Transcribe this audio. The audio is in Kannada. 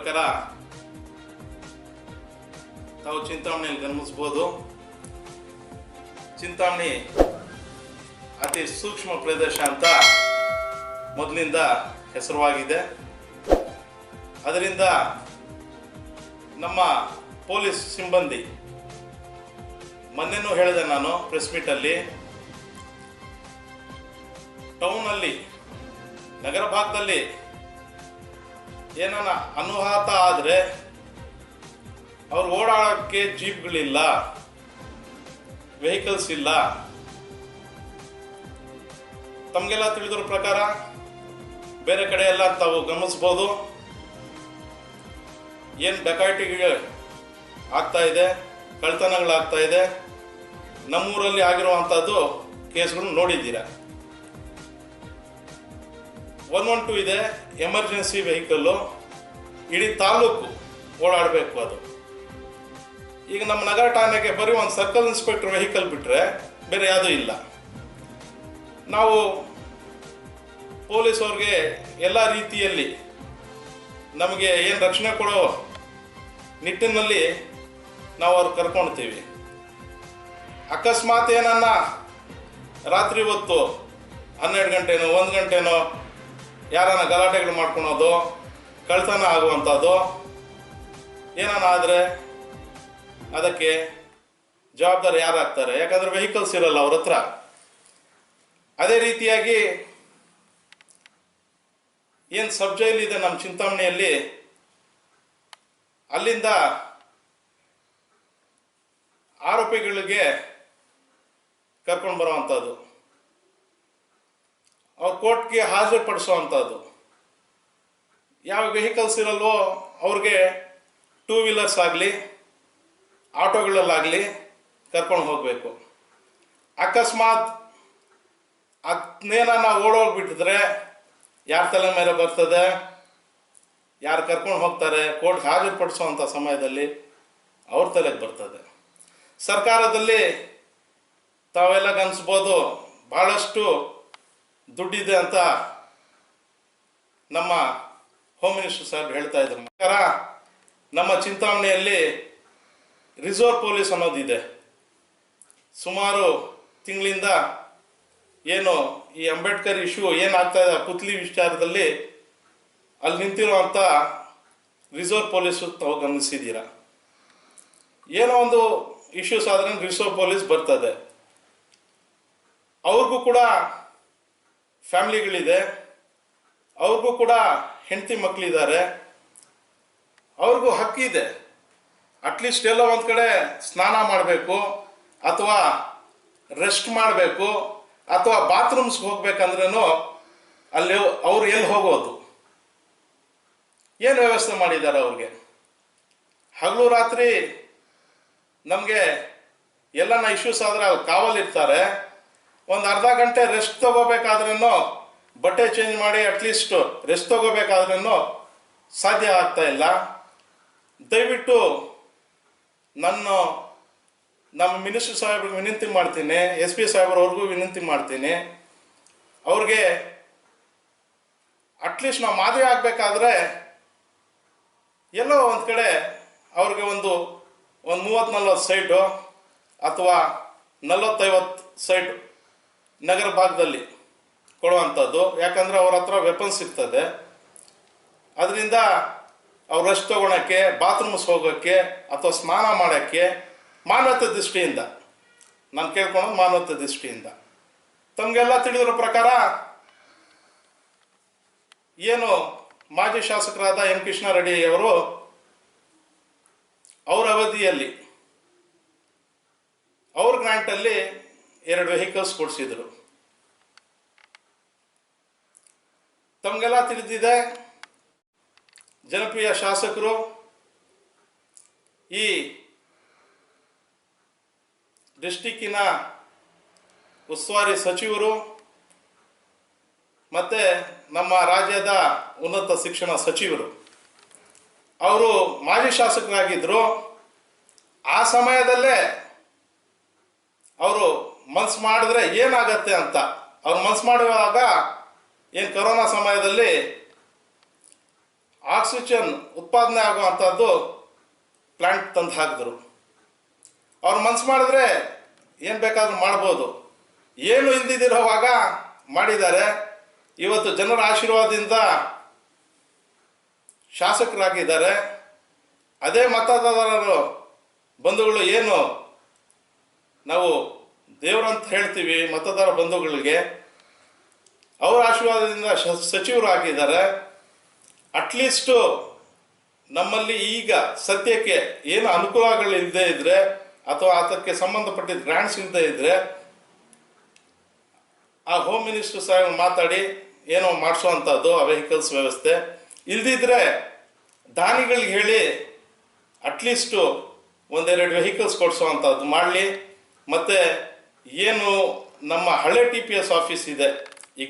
ಪ್ರಕಾರ ತಾವು ಚಿಂತಾಮಣಿಯಲ್ಲಿ ಗಮನಿಸ್ಬೋದು ಚಿಂತಾಮಣಿ ಅತಿ ಸೂಕ್ಷ್ಮ ಪ್ರದೇಶ ಅಂತ ಮೊದಲಿಂದ ಹೆಸರುವಾಗಿದೆ. ಅದರಿಂದ ನಮ್ಮ ಪೊಲೀಸ್ ಸಿಬ್ಬಂದಿ, ಮೊನ್ನೆನೂ ಹೇಳಿದೆ ನಾನು ಪ್ರೆಸ್ ಮೀಟಲ್ಲಿ, ಟೌನಲ್ಲಿ, ನಗರ ಭಾಗದಲ್ಲಿ ಏನಾನ ಅನುಹಾತ ಆದರೆ ಅವ್ರು ಓಡಾಡೋಕ್ಕೆ ಜೀಪ್ಗಳಿಲ್ಲ ವೆಹಿಕಲ್ಸ್ ಇಲ್ಲ. ತಮಗೆಲ್ಲ ತಿಳಿದಿರೋ ಪ್ರಕಾರ ಬೇರೆ ಕಡೆ ಎಲ್ಲ ತಾವು ಗಮನಿಸ್ಬೋದು. ಏನು ಡಕಾಯಿಟಿಗಳು ಆಗ್ತಾ ಇದೆ ಕಳ್ತನಗಳಾಗ್ತಾ ಇದೆ, ನಮ್ಮೂರಲ್ಲಿ ಆಗಿರುವಂಥದ್ದು ಕೇಸ್ಗಳು ನೋಡಿದ್ದೀರಾ? ಒನ್ ಒನ್ ಟು ಇದೆ ಎಮರ್ಜೆನ್ಸಿ ವೆಹಿಕಲ್ಲು ಇಡೀ ತಾಲೂಕು ಓಡಾಡಬೇಕು ಅದು. ಈಗ ನಮ್ಮ ನಗರ ಠಾಣೆಗೆ ಬರೀ ಒಂದು ಸರ್ಕಲ್ ಇನ್ಸ್ಪೆಕ್ಟರ್ ವೆಹಿಕಲ್ ಬಿಟ್ಟರೆ ಬೇರೆ ಯಾವುದೂ ಇಲ್ಲ. ನಾವು ಪೊಲೀಸ್ ಅವ್ರಿಗೆ ಎಲ್ಲ ರೀತಿಯಲ್ಲಿ ನಮಗೆ ಏನು ರಕ್ಷಣೆ ಕೊಡೋ ನಿಟ್ಟಿನಲ್ಲಿ ನಾವು ಅವ್ರು ಕರ್ಕೊಳ್ತೀವಿ ಅಕಸ್ಮಾತ್ ಏನನ್ನ ರಾತ್ರಿ ಹೊತ್ತು ಹನ್ನೆರಡು ಗಂಟೆನೋ, ಒಂದು ಗಂಟೆನೋ ಯಾರನ್ನ ಗಲಾಟೆಗಳು ಮಾಡ್ಕೊಳೋದು ಕಳ್ತನ ಆಗುವಂಥದ್ದು ಆದರೆ ಅದಕ್ಕೆ ಜವಾಬ್ದಾರಿ ಯಾರಾಗ್ತಾರೆ? ಯಾಕಂದ್ರೆ ವೆಹಿಕಲ್ಸ್ ಇರಲ್ಲ ಅವ್ರ ಹತ್ರ. ಅದೇ ರೀತಿಯಾಗಿ ಏನು ಸಬ್ ಜೈಲ್ ಇದೆ ನಮ್ಮ ಚಿಂತಾಮಣಿಯಲ್ಲಿ? ಅಲ್ಲಿಂದ ಆರೋಪಿಗಳಿಗೆ ಕರ್ಕೊಂಡು ಬರುವಂಥದ್ದು. ಅವ್ರ ಕೋರ್ಟ್ಗೆ ಹಾಜರುಪಡಿಸುವಂಥದ್ದು ಯಾವ ವೆಹಿಕಲ್ಸ್ ಇರಲ್ವೋ ಅವ್ರಿಗೆ ಟೂ ವೀಲರ್ಸ್ ಆಗಲಿ, ಆಟೋಗಳಲ್ಲಾಗಲಿ ಕರ್ಕೊಂಡು ಹೋಗಬೇಕು. ಅಕಸ್ಮಾತ್ ಅದನ್ನೇನ ನಾವು ಓಡೋಗ್ಬಿಟ್ಟಿದ್ರೆ ಯಾರ ತಲೆ ಮೇಲೆ ಬರ್ತದೆ, ಯಾರು ಕರ್ಕೊಂಡು ಹೋಗ್ತಾರೆ ಕೋರ್ಟ್ ಹಾಜರುಪಡಿಸುವಂಥ ಸಮಯದಲ್ಲಿ ಅವ್ರ ತಲೆಗೆ ಬರ್ತದೆ. ಸರ್ಕಾರದಲ್ಲಿ ತಾವೆಲ್ಲ ಗಮನಿಸ್ಬೋದು ಭಾಳಷ್ಟು ದುಡ್ಡಿದೆ ಅಂತ ನಮ್ಮ ಹೋಮ್ ಮಿನಿಸ್ಟರ್ ಸಾಹೇಬ್ ಹೇಳ್ತಾ ಇದ್ರು. ಪ್ರಕಾರ ನಮ್ಮ ಚಿಂತಾಮಣಿಯಲ್ಲಿ ರಿಸರ್ವ್ ಪೊಲೀಸ್ ಅನ್ನೋದಿದೆ. ಸುಮಾರು ತಿಂಗಳಿಂದ ಏನು ಈ ಅಂಬೇಡ್ಕರ್ ಇಶ್ಯೂ ಏನಾಗ್ತಾ ಇದೆ, ಪುತ್ಲಿ ವಿಚಾರದಲ್ಲಿ ಅಲ್ಲಿ ನಿಂತಿರುವಂಥ ರಿಸರ್ವ್ ಪೊಲೀಸು ತಾವು ಗಮನಿಸಿದ್ದೀರಾ? ಏನೋ ಒಂದು ಇಶ್ಯೂಸ್ ಆದರೆ ರಿಸರ್ವ್ ಪೊಲೀಸ್ ಬರ್ತದೆ. ಅವ್ರಿಗೂ ಕೂಡ ಫ್ಯಾಮ್ಲಿಗಳಿದೆ. ಅವ್ರಿಗೂ ಕೂಡ ಹೆಂಡತಿ ಮಕ್ಕಳಿದ್ದಾರೆ ಅವ್ರಿಗೂ ಹಕ್ಕಿದೆ ಅಟ್ಲೀಸ್ಟ್ ಎಲ್ಲೋ ಒಂದು ಕಡೆ ಸ್ನಾನ ಮಾಡಬೇಕು ಅಥವಾ ರೆಸ್ಟ್ ಮಾಡಬೇಕು ಅಥವಾ ಬಾತ್ರೂಮ್ಸ್ ಹೋಗ್ಬೇಕಂದ್ರೂ ಅಲ್ಲಿ ಅವ್ರು ಎಲ್ಲಿ ಹೋಗೋದು? ಏನು ವ್ಯವಸ್ಥೆ ಮಾಡಿದ್ದಾರೆ ಅವ್ರಿಗೆ? ಹಗಲು ರಾತ್ರಿ ನಮಗೆ ಎಲ್ಲನ ಇಶ್ಯೂಸ್ ಆದರೆ ಅವ್ರು ಕಾವಲಿರ್ತಾರೆ ಒಂದು ಅರ್ಧ ಗಂಟೆ ರೆಸ್ಟ್ ತಗೋಬೇಕಾದ್ರೂ ಬಟ್ಟೆ ಚೇಂಜ್ ಮಾಡಿ ಅಟ್ಲೀಸ್ಟ್ ರೆಸ್ಟ್ ತಗೋಬೇಕಾದ್ರೂ ಸಾಧ್ಯ ಆಗ್ತಾ ಇಲ್ಲ. ದಯವಿಟ್ಟು ನನ್ನ, ನಮ್ಮ ಮಿನಿಸ್ಟರ್ ಸಾಹೇಬ್ರಿಗೆ ವಿನಂತಿ ಮಾಡ್ತೀನಿ ಎಸ್ ಪಿ ಸಾಹೇಬ್ರವ್ರಿಗೂ ವಿನಂತಿ ಮಾಡ್ತೀನಿ. ಅವ್ರಿಗೆ ಅಟ್ಲೀಸ್ಟ್ ನಾವು ಮಾದರಿ ಆಗಬೇಕಾದ್ರೆ ಎಲ್ಲೋ ಒಂದು ಕಡೆ ಅವ್ರಿಗೆ ಒಂದು ಒಂದು ಮೂವತ್ತು ನಲ್ವತ್ತು ಸೈಟು ಅಥವಾ ನಲವತ್ತೈವತ್ತು ಸೈಟು ನಗರ ಭಾಗದಲ್ಲಿ ಕೊಡುವಂಥದ್ದು. ಯಾಕಂದರೆ ಅವ್ರ ಹತ್ರ ವೆಪನ್ಸ್ ಸಿಗ್ತದೆ ಅದರಿಂದ ಅವ್ರು ರೆಸ್ಟ್ ತೊಗೊಳಕ್ಕೆ ಬಾತ್ರೂಮ್ಸ್ ಹೋಗೋಕ್ಕೆ ಅಥವಾ ಸ್ನಾನ ಮಾಡೋಕ್ಕೆ ಮಾನವತೆ ದೃಷ್ಟಿಯಿಂದ, ನಾನು ಕೇಳ್ಕೊಳೋದು ಮಾನವತೆ ದೃಷ್ಟಿಯಿಂದ. ತಮಗೆಲ್ಲ ತಿಳಿದಿರೋ ಪ್ರಕಾರ ಏನು ಮಾಜಿ ಶಾಸಕರಾದ ಎಂ ಕೃಷ್ಣಾರೆಡ್ಡಿ ಅವರು ಅವರ ಅವಧಿಯಲ್ಲಿ ಅವ್ರ ಗ್ರಾಂಟಲ್ಲಿ ಎರಡು ವೆಹಿಕಲ್ಸ್ ಕೊಡಿಸಿದ್ರು. ತಮಗೆಲ್ಲ ತಿಳಿದಿದೆ, ಜನಪ್ರಿಯ ಶಾಸಕರು, ಈ ಡಿಸ್ಟಿಕ್ಕಿನ ಉಸ್ತುವಾರಿ ಸಚಿವರು ಮತ್ತು ನಮ್ಮ ರಾಜ್ಯದ ಉನ್ನತ ಶಿಕ್ಷಣ ಸಚಿವರು. ಅವರು ಮಾಜಿ ಶಾಸಕರಾಗಿದ್ದರು ಆ ಸಮಯದಲ್ಲೇ ಅವರು ಮನ್ಸು ಮಾಡಿದ್ರೆ ಏನಾಗತ್ತೆ ಅಂತ. ಅವ್ರು ಮನ್ಸು ಮಾಡುವಾಗ ಏನು ಕರೋನಾ ಸಮಯದಲ್ಲಿ ಆಕ್ಸಿಜನ್ ಉತ್ಪಾದನೆ ಆಗುವಂಥದ್ದು ಪ್ಲಾಂಟ್ ತಂದು ಹಾಕಿದ್ರು. ಅವ್ರು ಮನ್ಸು ಮಾಡಿದ್ರೆ ಏನು ಬೇಕಾದ್ರೂ ಮಾಡ್ಬೋದು. ಏನು ಇಲ್ದಿದ್ದಿರೋವಾಗ ಮಾಡಿದ್ದಾರೆ. ಇವತ್ತು ಜನರ ಆಶೀರ್ವಾದದಿಂದ ಶಾಸಕರಾಗಿದ್ದಾರೆ. ಅದೇ ಮತದಾರರು ಬಂಧುಗಳು ಏನು ನಾವು ದೇವರಂತ ಹೇಳ್ತೀವಿ ಮತದಾರ ಬಂಧುಗಳಿಗೆ. ಅವರ ಆಶೀರ್ವಾದದಿಂದ ಸಚಿವರಾಗಿದ್ದಾರೆ. ಅಟ್ಲೀಸ್ಟು ನಮ್ಮಲ್ಲಿ ಈಗ ಸದ್ಯಕ್ಕೆ ಏನು ಅನುಕೂಲಗಳು ಇಲ್ಲದೆ ಇದ್ರೆ ಅಥವಾ ಅದಕ್ಕೆ ಸಂಬಂಧಪಟ್ಟಿದ್ದ ಗ್ರಾಂಟ್ಸ್ ಇಲ್ಲದೆ ಇದ್ರೆ ಆ ಹೋಮ್ ಮಿನಿಸ್ಟರ್ ಸಾಹೇಬ್ ಮಾತಾಡಿ ಏನೋ ಮಾಡಿಸೋವಂಥದ್ದು ಆ ವೆಹಿಕಲ್ಸ್ ವ್ಯವಸ್ಥೆ. ಇಲ್ದಿದ್ರೆ ದಾನಿಗಳಿಗೆ ಹೇಳಿ ಅಟ್ಲೀಸ್ಟು ಒಂದೆರಡು ವೆಹಿಕಲ್ಸ್ ಕೊಡಿಸುವಂಥದ್ದು ಮಾಡಲಿ. ಮತ್ತು ಏನು ನಮ್ಮ ಹಳೆ ಟಿ ಪಿ ಎಸ್ ಆಫೀಸ್ ಇದೆ. ಈ